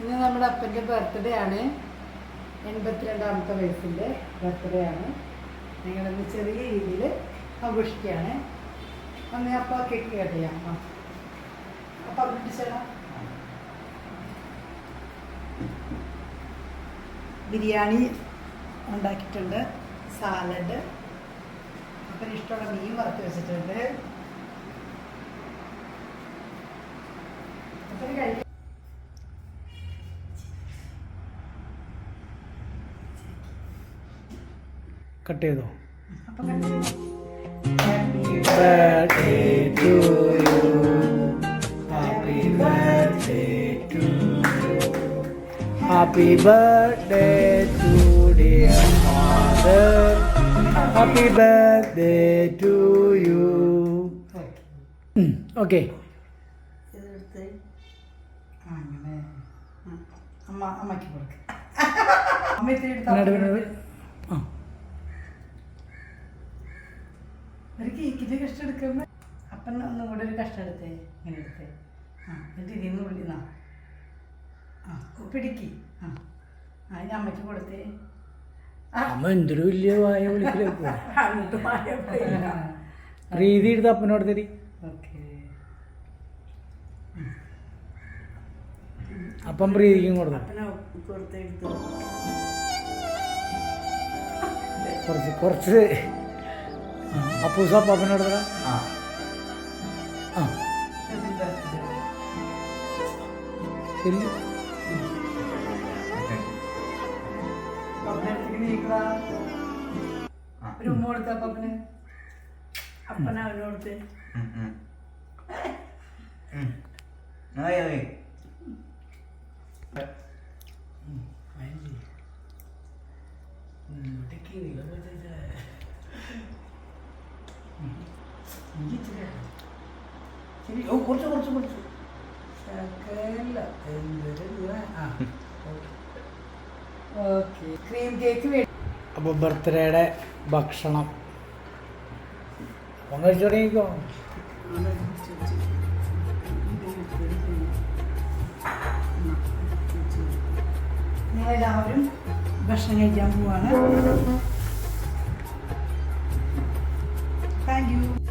ഇന്ന് നമ്മുടെ അപ്പന്റെ ബർത്ത്ഡേ ആണ്. എൺപത്തിരണ്ടാമത്തെ വയസ്സിന്റെ ബർത്ത്ഡേ ആണ്. ഞങ്ങളിന്ന് ചെറിയ രീതിയിൽ ആഘോഷിക്കുകയാണ്. അന്ന് അപ്പ കേക്ക് കട്ട് അപ്പം ബിരിയാണി ഉണ്ടാക്കിയിട്ടുണ്ട് സാലഡ്. അപ്പം ഇഷ്ടമുള്ള മീൻ വറുത്ത് വെച്ചിട്ടുണ്ട്. അപ്പം കഴിക്കും കട്ട് ചെയ്തോ? Happy birthday to father happy birthday to you okay അമ്മ അമ്മയ്ക്ക് കൊടുക്കും. അമ്മ ഒരു കഷ്ടം എടുക്കുമ്പോ അപ്പൻ ഒന്നും കൂടെ ഒരു കഷ്ടം എടുത്തേ? ഇങ്ങനെ എടുത്തേ. ആ എന്നിട്ട് ഇതിന്ന് ഉള്ളിന്നാ ആ പിടിക്ക്. ആ അതിന് അമ്മയ്ക്ക് കൊടുത്തേ. അമ്മ എന്തൊരു വലിയ വായ. പ്രീതി എടുത്ത് അപ്പനോട് തരി. ഓക്കേ. അപ്പം പ്രീതിക്കും കൊടുത്തു. കുറച്ച് കുറച്ച് അപ്പൂസ പപ്പനടുത്തേക്ക് നീക്കടാ ആ. ഒരു ഉമ്മ കൊടുത്ത പപ്പന്? അപ്പന അവനോടുത്ത് ഉം, ഉം. ആയി. ഓ കുറച്ച് കുറച്ച് കുറച്ച്. ഓക്കെ. ക്രീം കേക്ക് വേണ്ടി അപ്പോൾ ബർത്ത്ഡേയുടെ ഭക്ഷണം. ഒന്ന് കഴിച്ചു തുടങ്ങിക്കോ. ഞങ്ങളെല്ലാവരും ഭക്ഷണം കഴിക്കാൻ പോവാണ്. Thank you